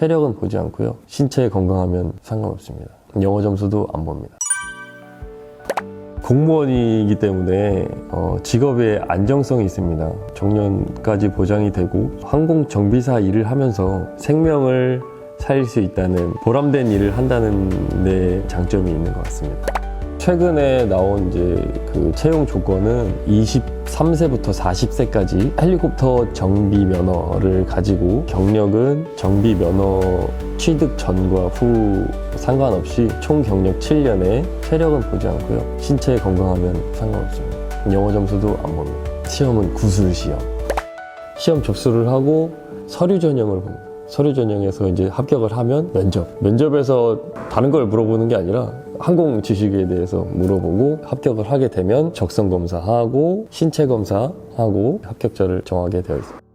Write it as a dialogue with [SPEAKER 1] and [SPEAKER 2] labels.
[SPEAKER 1] 체력은 보지 않고요. 신체 건강하면 상관없습니다. 영어 점수도 안 봅니다. 공무원이기 때문에 어, 직업의 안정성이 있습니다. 정년까지 보장이 되고 항공 정비사 일을 하면서 생명을 살릴 수 있다는 보람된 일을 한다는 데 장점이 있는 것 같습니다. 최근에 나온 이제 그 채용 조건은 23세부터 40세까지 헬리콥터 정비 면허를 가지고 경력은 정비 면허 취득 전과 후 상관없이 총 경력 7년에 체력은 보지 않고요. 신체 건강하면 상관없습니다. 영어 점수도 안 봅니다. 시험은 구술 시험. 시험 접수를 하고 서류 전형을 봅니다. 서류 전형에서 이제 합격을 하면 면접. 면접에서 다른 걸 물어보는 게 아니라 항공 지식에 대해서 물어보고 합격을 하게 되면 적성 검사하고 신체 검사하고 합격자를 정하게 되어 있습니다.